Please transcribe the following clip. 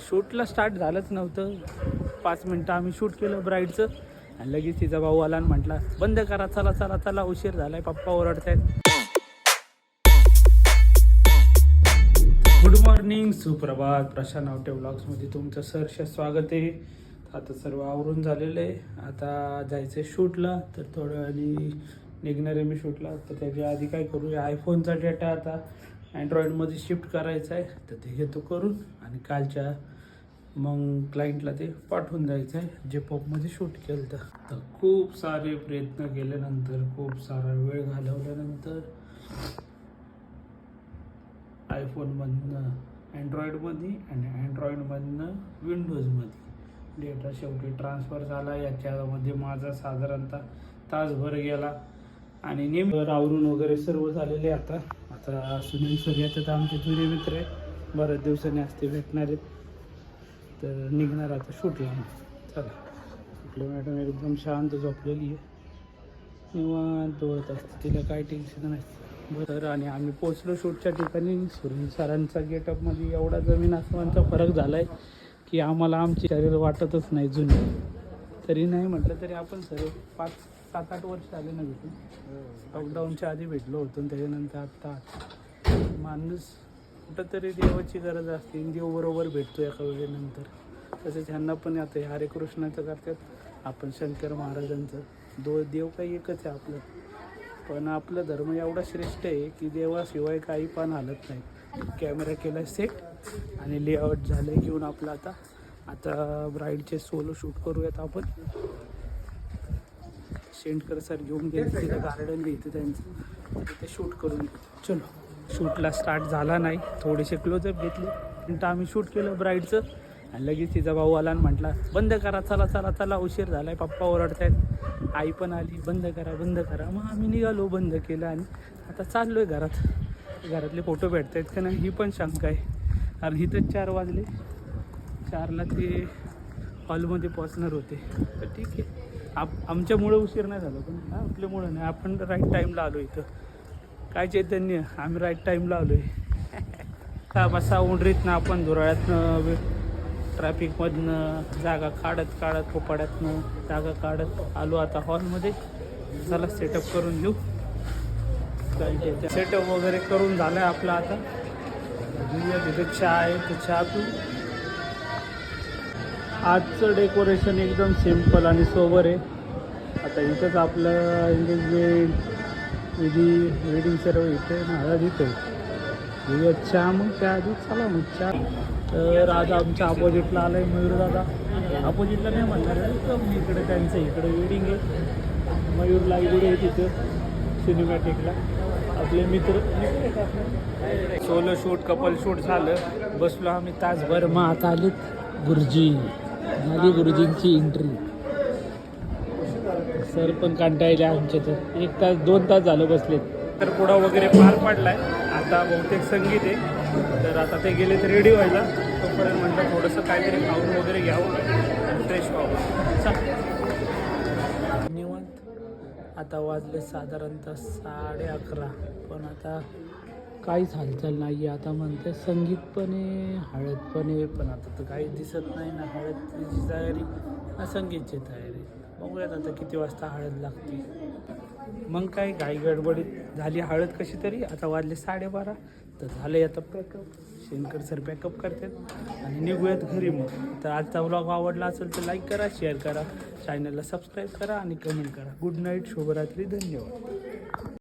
शूटला start झालंच नव्हतं. पाच मिनटं आम्ही शूट केलं ब्राईडचं आणि लगेच तिचा भाऊ आला आणि म्हटला बंद करा चला चला चला उशीर झालाय पप्पा ओरडतायत. गुड मॉर्निंग सुप्रभात. प्रशांत आवटे ब्लॉग्समध्ये तुमचं सहर्ष स्वागत आहे. आता सर्व आवरून झालेलं आहे. आता जायचं आहे शूटला तर थोड्या वेळाने निघणार आहे मी शूटला. तर त्याच्या आधी काय करूया? आयफोनचा डेटा आता. अँड्रॉईडमध्ये शिफ्ट करायचं आहे तर ते घेतो करून आणि कालच्या मग क्लायंटला ते पाठवून द्यायचं आहे जे पॉपमध्ये शूट केलं तर तर खूप सारे प्रयत्न केल्यानंतर खूप सारा वेळ घालवल्यानंतर आयफोनमधनं अँड्रॉईडमध्ये आणि अँड्रॉईडमधनं विंडोजमध्ये. डेटा शेवटी ट्रान्सफर झाला याच्यामध्ये माझा साधारणतः तासभर गेला. आणि नेमकं आवरून वगैरे सर्व झालेले आता. आता सुनील सर तर आमचे जुने मित्र आहे बऱ्याच दिवसांनी असते भेटणार आहेत. तर निघणार आता शूटला चला. आपलं मॅडम एकदम शांत झोपलेली आहे. निवांत डोळत असते. तिला काय टेन्शन नाही. बरं आणि आम्ही पोचलो शूटच्या ठिकाणी. सुनील सरांचा गेटअपमध्ये एवढा जमीन आसमानचा फरक झाला आहे की आम्हाला आमची शरीर वाटतच नाही जुने. तरी नाही म्हटलं तरी आपण सर्व पाच सात आठ वर्ष झाले ना भेटून लॉकडाऊनच्या आधी भेटलो होतो त्याच्यानंतर आत्ता माणूस कुठंतरी देवाची गरज असते देव बरोबर भेटतो एका वेळेनंतर. तसेच ह्यांना पण आता हे हरे कृष्णाचं करतात. आपण शंकर महाराजांचं. दो देव काही एकच आहे आपलं. पण आपलं धर्म एवढा श्रेष्ठ आहे की देवाशिवाय काही पण हालत नाही. कॅमेरा केला सेट आणि लेआउट झालं घेऊन आपलं आता. आता ब्राईडचे सोलो शूट करूयात आपण. शेंडकर सर घेऊन गेले तिथं गार्डन घ्यायचं त्यांचं. तिथे शूट करून. चलो. शूटला स्टार्ट झाला नाही. थोडेसे क्लोजअप घेतले. नंतर आम्ही शूट केलं ब्राईडचं आणि लगेच तिचा भाऊ आला आणि म्हटला बंद करा चला चला चला उशीर झालाय पप्पा ओरडतायत. आई पण आली बंद करा बंद करा. मग आम्ही निघालो बंद केलं आणि आता चाललोय घरात. घरातले फोटो भेटत आहेत का नाही ही पण शंका आहे. कारण इथंच चार वाजले. चारला ते हॉलमध्ये पोचणार होते. तर ठीक आहे. आप आमच्यामुळं उशीर नाही झाला पण हा, आपल्यामुळं नाही. आपण राईट टाईमला आलो इथं. काय चैतन्य आम्ही राईट टाईमला आलो आहे का बसा उंडरीतनं आपण धुराळ्यातनं ट्रॅफिकमधनं जागा काढत काढत पोपाड्यातनं जागा काढत आलो आता हॉलमध्ये. चला सेटअप करून घेऊ. सेटअप वगैरे करून झालं आहे आपलं आता. घेऊया तिथे चहा आहे तर चहा पिऊ. आजचं डेकोरेशन एकदम सिंपल आणि सोबर आहे. आता इथंच आपलं एंगेजमेंट विधी वेडिंग सर्व इथे महाराज इथे घेऊया चहा मग त्या आधी चला मग चहा. तर आज आमच्या अपोजिटला आलं आहे मयूर दादा. अपोजिटला नाही म्हणणार आहे, इकडे त्यांचं इकडे वेडिंग आहे. मयूर इकडे आहे तिथं सिनेमॅटिकला आपले मित्र. सोलो शूट कपल शूट झालं. बसलो आम्ही तासभर. मग आता आलीत गुरुजी. झाली गुरुजींची एंट्री सर पण कंटाळले आमचे तर एक तास दोन तास झालं बसलेत. तर पुढा वगैरे पार पडलाय. आता बहुतेक संगीत आहे. तर आता ते गेले तर रेडी व्हायला. तोपर्यंत म्हटलं थोडंसं काहीतरी खाऊन वगैरे घ्यावं फ्रेश व्हावं. निवांत. आता वाजले साधारणतः साडे अकरा. पण आता काहीच हालचाल नाही आहे आता म्हणते संगीतपणे हळदपणे पण आता तर काही दिसत नाही ना. हळदची तयारी ना संगीतची तयारी. बघूयात आता किती वाजता हळद लागते. मग काय काही गडबडीत झाली हळद कशी तरी? आता वाजले साडेबारा. तर झाले आता पॅकअप शेनकर सर पॅकअप करतात. आणि निघूयात घरी मग. तर आजचा व्लॉग आवडला असेल तर लाईक करा शेअर करा. चॅनलला सबस्क्राईब करा आणि कमेंट करा. गुड नाईट शुभरात्री धन्यवाद.